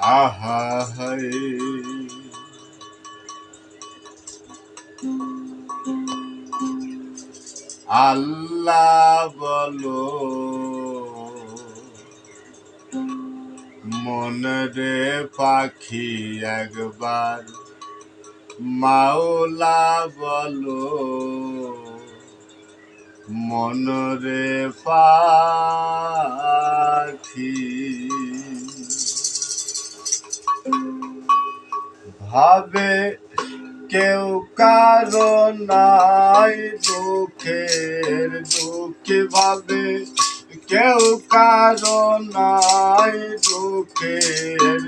আহা হায়। আল্লাহ বলো মনরে পাখি একবার মাওলা বলো মনরে পাখি ভাবে কেউ কারও নাই দুঃখের দুঃখে ভাবে কেউ কারও নাই দুঃখের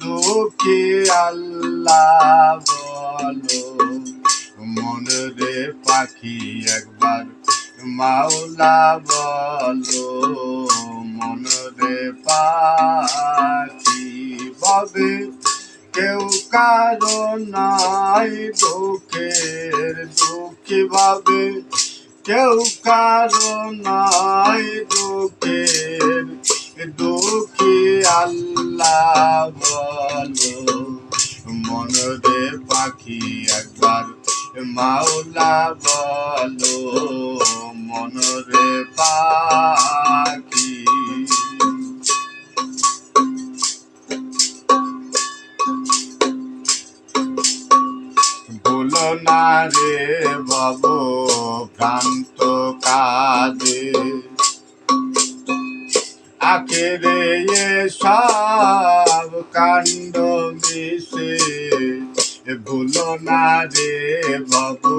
দুঃখী আল্লাহ বলো। মনরে পাখি একবার মাওলা বলো। মনরে পাখি ভাবে কেউ কারও নাই দুঃখের দুঃখী ভাবে। কেউ কারও নাই দুঃখের দুঃখী আল্লাহ বলো। মনরে পাখি একবার, মাওলা বলো। মনরে পাখি না রে বাবু ভ্রান্ত কাজে। আখেরে সব কাণ্ড মিশে, ভুলো না রে বাবু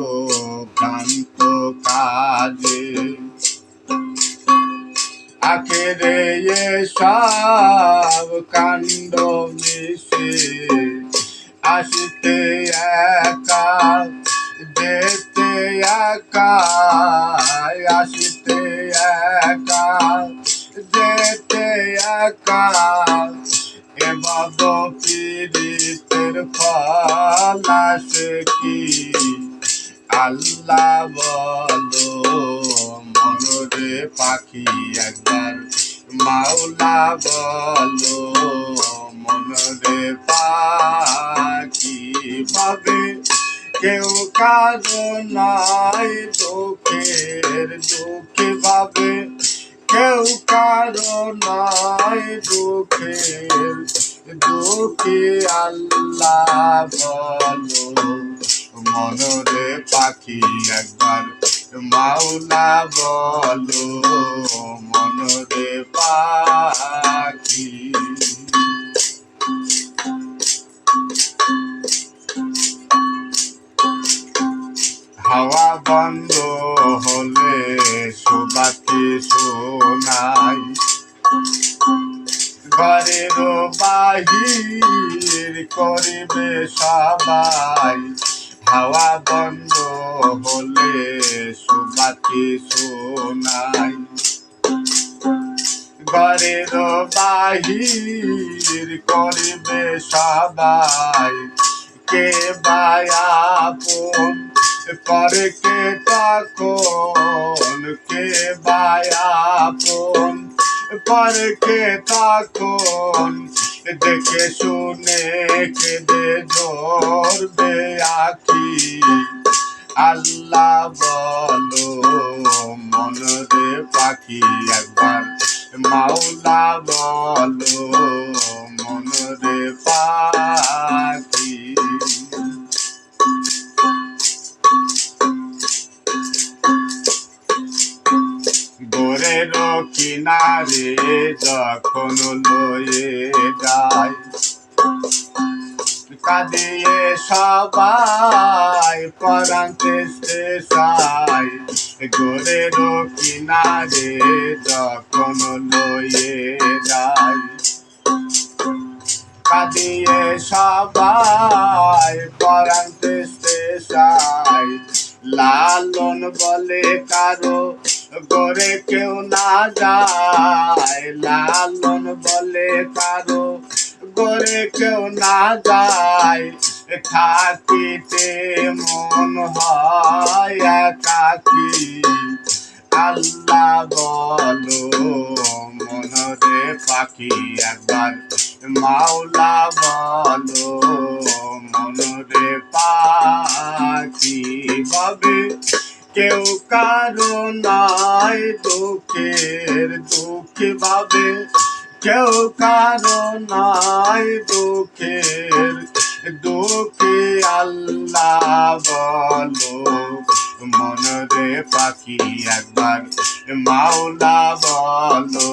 ভ্রান্ত কাজে। আখেরে সব কাণ্ড মিশে, আসতে একা একা আসতে একা, যেতে একা। এবার পীড়িতের ফল আসে কি? আল্লাহ বলো মনরে পাখি একবার। মাওলা বলো মনরে পাখি ভাবে। কেউ কারও নাই দুঃখের দুঃখে ভাবে। কেউ কারও নাই দুঃখের দুঃখী আল্লাহ বলো মনরে পাখি একবার মাওলা বলো মনরে বাহির করিবে সবাই। হাওয়া বন্ধ হলে সুবাতি শোনাই। ঘরের বাহির করিবে সবাই। কে বায়াপন করে, কে তখন? কে বায়াপন করে, কে তখন? দেখে শুনে কেঁদে ধরবে আখি। আল্লাহ বলো মন মনরে পাখি একবার মাওলা বলো গোরের কিনারে যখন লয়ে যায়। কাঁদিয়ে সবাই পরান্তে শেষাই গোরের কিনারে যখন লয়ে যায়। কাঁদিয়ে সবাই পরান্তে শেষাই লালন বলে কারও গরে কেউ না যায় লালন বলে কারও গরে কেউ না যায়, থাকিতে মন হয় একাকি। আল্লাহ বলো মনরে পাখি একবার, মাওলা বলো মনরে পাখি ভাবে কেউ কারও নাই দুঃখের দুঃখ ভাবে। কেউ কারও নাই দুঃখের দুঃখে আল্লাহ বলো। মনরে পাখি একবার মাওলা বলো।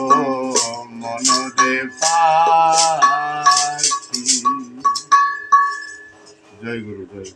মনরে পাখি। জয় গুরু, জয়